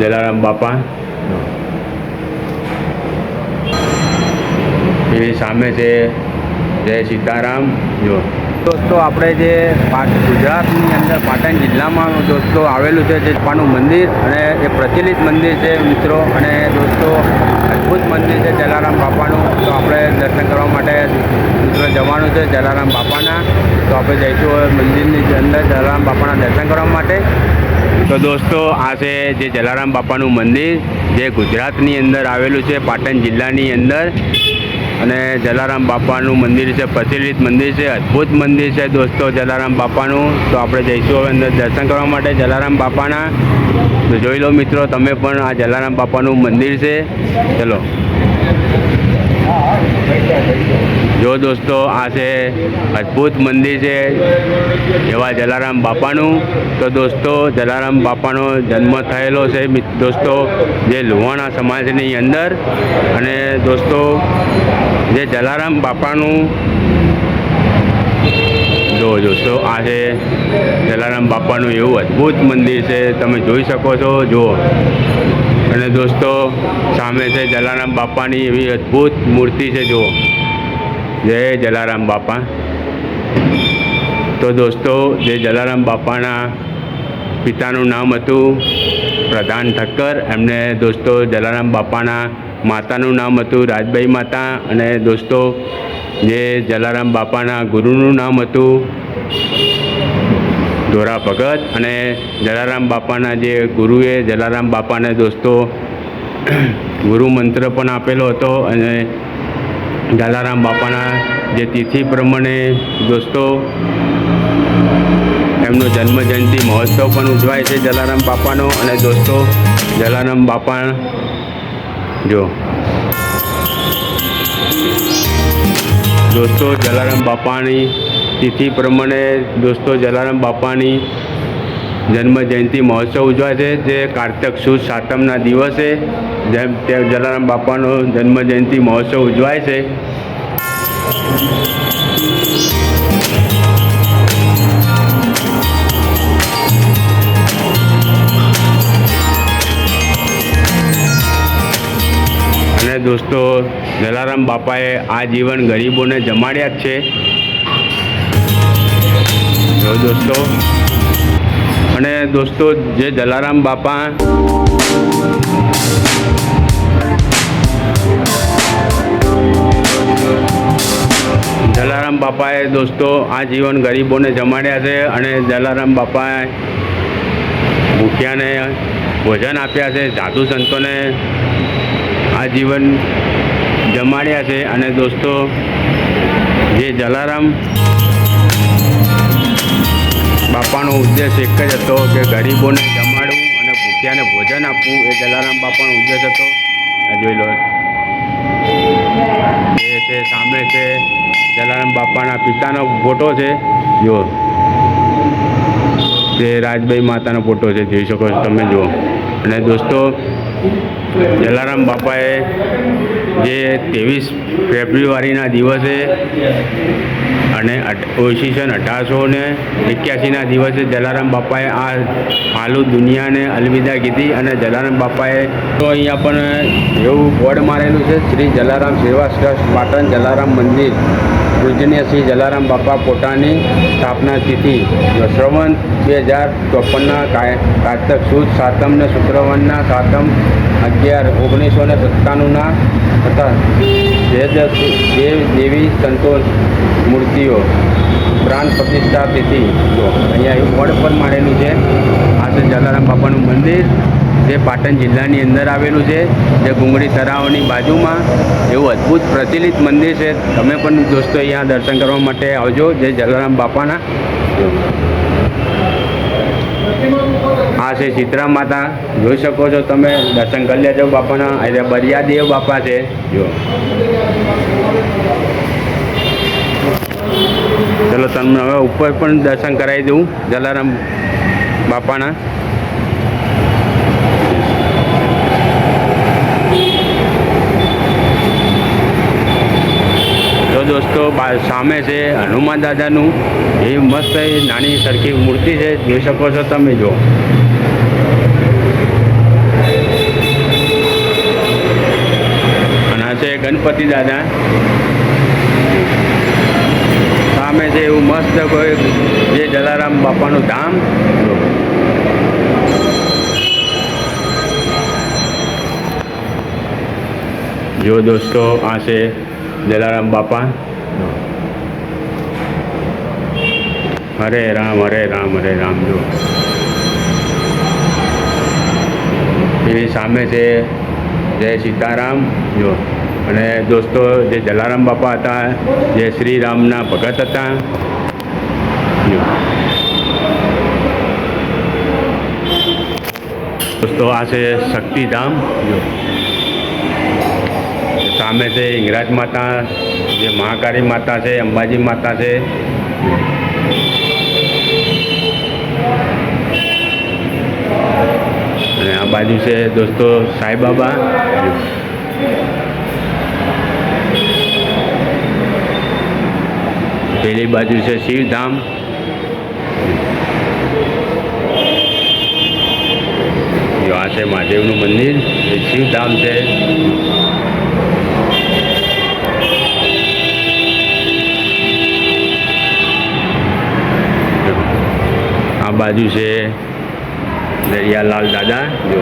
જલારામ બાપા. એની સામે છે જય સીતારામ. જો દોસ્તો આપણે જે ગુજરાતની અંદર પાટણ જિલ્લામાં દોસ્તો આવેલું છે, જે પાનું મંદિર અને એ પ્રચલિત મંદિર છે મિત્રો. અને દોસ્તો અદ્ભુત મંદિર છે જલારામ બાપાનું. તો આપણે દર્શન કરવા માટે મિત્રો જવાનું છે જલારામ બાપાના. તો આપણે જઈશું મંદિરની અંદર જલારામ બાપાના દર્શન કરવા માટે. તો દોસ્તો આ છે જે જલારામ બાપાનું મંદિર, જે ગુજરાતની અંદર આવેલું છે, પાટણ જિલ્લાની અંદર. અને જલારામ બાપાનું મંદિર છે, પ્રચલિત મંદિર છે, અદ્ભુત મંદિર છે દોસ્તો, જલારામ બાપાનું. તો આપણે જઈશું હવે અંદર દર્શન કરવા માટે જલારામ બાપાના. તો જોઈ લો મિત્રો, તમે પણ આ જલારામ બાપાનું મંદિર છે. ચલો. જો દોસ્તો, આ છે અદ્ભુત મંદિર છે, એવા જલારામ બાપાનું. તો દોસ્તો, જલારામ બાપાનો જન્મ થયેલો છે દોસ્તો, જે લુહાણા સમાજની અંદર. અને દોસ્તો, જે જલારામ બાપાનું જો દોસ્તો, આ છે જલારામ બાપાનું એવું અદ્ભુત મંદિર છે, તમે જોઈ શકો છો, જુઓ. અને દોસ્તો, સામે છે જલારામ બાપાની એવી અદ્ભુત મૂર્તિ છે, જુઓ. જય જલારામ બાપા. તો દોસ્તો જે જલારામ બાપાના પિતાનું નામ હતું પ્રધાન ઠક્કર. એમને દોસ્તો જલારામ બાપાના માતાનું નામ હતું રાજબાઈ માતા. અને દોસ્તો, જે જલારામ બાપાના ગુરુનું નામ હતું ધોરા ભગત. અને જલારામ બાપાના જે ગુરુએ જલારામ બાપાને દોસ્તો, ગુરુ મંત્ર પણ આપેલો હતો. અને જલારામ બાપાના જે તિથિ પ્રમાણે દોસ્તો, એમનો જન્મ જયંતિ મહોત્સવ પણ ઉજવાય છે જલારામ બાપાનો. અને દોસ્તો, જલારામ બાપા, જો. દોસ્તો, જલારામ બાપાની તિથિ પ્રમાણે દોસ્તો, જલારામ બાપાની જન્મ જયંતિ મહોત્સવ ઉજવાય છે, જે કારતક સુદ સાતમના દિવસે જેમ તે જલારામ બાપાનો જન્મ જયંતિ મહોત્સવ ઉજવાય છે. અને દોસ્તો, જલારામ બાપાએ આ જીવન ગરીબોને જમાડ્યા જ છે. દોસ્તો અને દોસ્તો, જે જલારામ બાપા. જલારામ બાપાએ દોસ્તો, આ જીવન ગરીબોને જમાડ્યા છે અને જલારામ બાપાએ ભૂખ્યાને ભોજન આપ્યા છે સાધુ સંતોને આ જીવન જમાડ્યા છે. અને દોસ્તો, જે જલારામ બાપાનો ઉદ્દેશ એક જ હતો કે ગરીબોને જમાડવું અને ભૂખ્યાને ભોજન આપવું. એ જલારામ બાપાનો ઉદ્દેશ હતો. જોઈ લો. એ છે, સામે છે, જલારામ બાપાના પિતાનો ફોટો છે. જુઓ. તે રાજભાઈ માતાનો ફોટો છે, જોઈ શકો છો, તમે જુઓ. અને દોસ્તો જલારામ બાપાએ જે ત્રેવીસ ફેબ્રુઆરીના દિવસે અને ઓઈસીસન અઢારસો ને એક્યાસીના દિવસે જલારામ બાપાએ આ ફાલુ દુનિયાને અલવિદા કીધી અને જલારામ બાપાએ તો અહીંયા પણ એવું બોર્ડ મારેલું છે, શ્રી જલારામ સેવા ટ્રસ્ટ પાટણ જલારામ મંદિર. પૂજનીય શ્રી જલારામ બાપા પોતાની સ્થાપના તિથિ શ્રવણ બે હજાર ચોપનના કાર્તક સુદ, સાતમ ને શુક્રવારના સાતમ અગિયાર, ઓગણીસો ને સત્તાણુંના હતા દેવ દેવી સંતોષ મૂર્તિઓ પ્રાણ પ્રતિષ્ઠા તિથિ અહીંયા બોર્ડ પર મારેલું છે. આ છે જલારામ બાપાનું મંદિર. જે પાટણ જિલ્લાની અંદર આવેલું છે, જે ગુંગળી તળાવની બાજુમાં એવું અદ્ભુત પ્રચલિત મંદિર છે. તમે પણ દોસ્તો અહીંયા દર્શન કરવા માટે આવજો જે જલારામ બાપાના. આ છે સીતરામ માતા. જોઈ શકો છો તમે, દર્શન કરી લેજો બાપાના. એટલે બરિયાદેવ બાપા છે. જો. ચલો તમને હવે ઉપર પણ દર્શન કરાવી દઉં, જલારામ બાપાના. જો દોસ્તો સામે છે હનુમાન દાદાનું. એ મસ્ત એ નાની સરખી મૂર્તિ છે, જોઈ શકો છો તમે જો અને આ છે ગણપતિ દાદા. સામે છે એવું મસ્ત કોઈ જે જલારામ બાપાનું ધામ. જો દોસ્તો, આ છે જલારામ બાપા હરે રામ હરે રામ હરે રામ જો એની સામે છે જય સીતારામ જો અને દોસ્તો જે જલારામ બાપા હતા જે શ્રી રામના ભગત હતા જો દોસ્તો આ છે શક્તિધામ જો સામે છે હિંગરાજ માતા, જે મહાકાળી માતા છે, અંબાજી માતા છે. અને આ બાજુ છે દોસ્તો સાંઈબાબા. પેલી બાજુ છે શિવધામ. જો આ છે મહાદેવનું મંદિર, એ શિવધામ છે. બાજુ છે દરિયાલાલ દાદા જો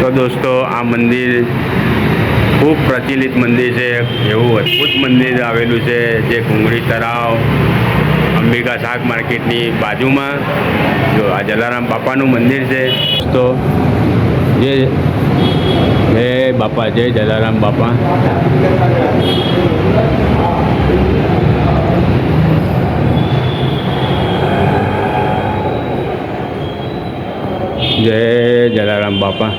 તો દોસ્તો, આ મંદિર ખૂબ પ્રચલિત મંદિર છે, એવું અદ્ભુત મંદિર આવેલું છે, જે ઘુંગળી તળાવ, અંબિકા શાક માર્કેટની બાજુમાં, જો આ જલારામ બાપાનું મંદિર છે. તો જે જય બાપા જય જલારામ બાપા જય જલારામ બાપા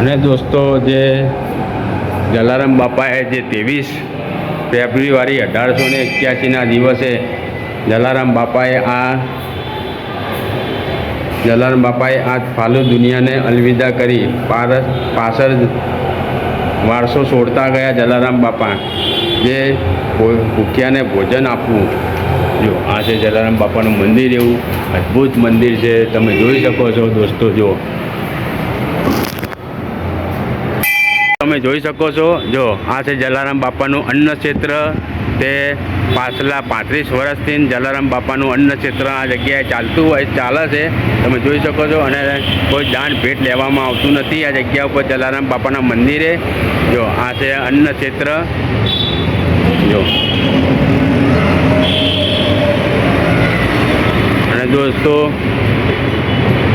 અને દોસ્તો જે જલારામ બાપાએ જે ત્રેવીસ ફેબ્રુઆરી અઢારસો ને એક્યાસીના દિવસે જલારામ બાપાએ આ જલારામ બાપાએ આ ફાલુ દુનિયાને અલવિદા કરી. પારસ પાછળ વારસો છોડતા ગયા જલારામ બાપા, જે ભૂખ્યાને ભોજન આપવું. જો, આ છે જલારામ બાપાનું મંદિર, એવું અદ્ભુત મંદિર છે. તમે જોઈ શકો છો દોસ્તો, જો તમે જોઈ શકો છો. જો, આ છે જલારામ બાપાનું અન્ન ક્ષેત્ર તે પાછલા પાંત્રીસ વર્ષથી જલારામ બાપાનું અન્ન ક્ષેત્ર આ જગ્યાએ ચાલતું હોય, ચાલે છે. તમે જોઈ શકો છો અને કોઈ દાન ભેટ લેવામાં આવતું નથી આ જગ્યા ઉપર જલારામ બાપાના મંદિરે. જો, આ છે અન્ન ક્ષેત્ર જો. અને દોસ્તો,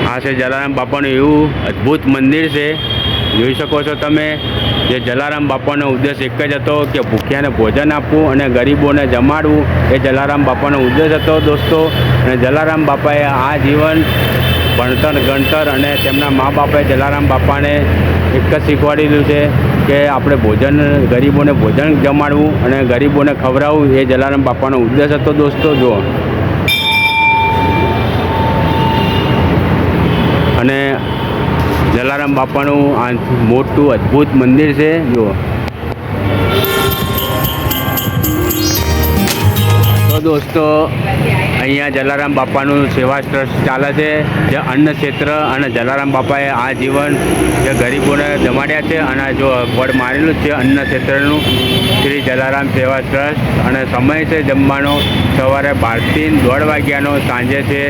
આ છે જલારામ બાપાનું એવું અદ્ભુત મંદિર છે. જોઈ શકો છો તમે. જે જલારામ બાપાનો ઉદ્દેશ એક જ હતો કે ભૂખ્યાને ભોજન આપવું અને ગરીબોને જમાડવું. એ જલારામ બાપાનો ઉદ્દેશ હતો દોસ્તો. અને જલારામ બાપાએ આ જીવન ભણતર, ગણતર અને તેમના મા બાપાએ જલારામ બાપાને એક જ શીખવાડેલું છે કે આપણે ભોજન, ગરીબોને ભોજન જમાડવું અને ગરીબોને ખવડાવવું. એ જલારામ બાપાનો ઉદ્દેશ હતો દોસ્તો. જુઓ અને બાપાનું આ મોટું અદ્ભુત મંદિર છે જુઓ. દોસ્તો, અહીંયા જલારામ બાપાનું સેવા ટ્રસ્ટ ચાલે છે. જે અન્ન ક્ષેત્ર અને જલારામ બાપાએ આ જીવન જે ગરીબોને જમાડ્યા છે અને જો બોર્ડ મારેલું છે અન્ન ક્ષેત્રનું, શ્રી જલારામ સેવા ટ્રસ્ટ અને સમય છે જમવાનો. સવારે બારથી દોઢ વાગ્યાનો સાંજે છે,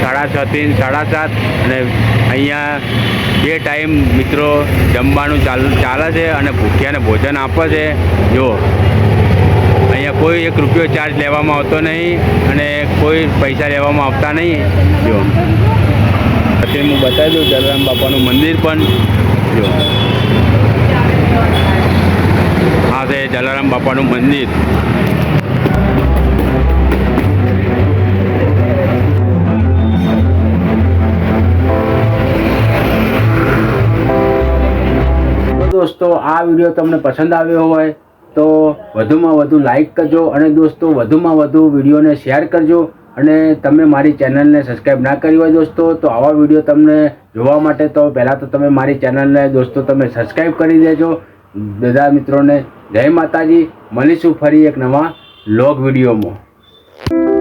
સાડા છથી સાડા સાત. અને અહીંયા બે ટાઈમ મિત્રો જમવાનું ચાલુ, ચાલે છે અને ભૂખ્યાને ભોજન આપે છે જો અહીંયા કોઈ એક રૂપિયો ચાર્જ લેવામાં આવતો નહીં અને કોઈ પૈસા લેવામાં આવતા નહીં. જો. અત્યારે હું બતાવી દઉં જલારામ બાપાનું મંદિર પણ. જો. હા છે જલારામ બાપાનું મંદિર. દોસ્તો, આ વીડિયો તમને પસંદ આવ્યો હોય વધુમાં વધુ લાઇક કરજો અને દોસ્તો, વધુમાં વધુ વિડીયોને શેર કરજો અને તમે મારી ચેનલને સબસ્ક્રાઈબ ના કરી હોય દોસ્તો, તો આવા વીડિયો તમને જોવા માટે તો પહેલાં તો તમે મારી ચેનલને દોસ્તો તમે સબસ્ક્રાઈબ કરી દેજો. બધા મિત્રોને જય માતાજી. મળીશું ફરી એક નવા લોગ વિડીયોમાં.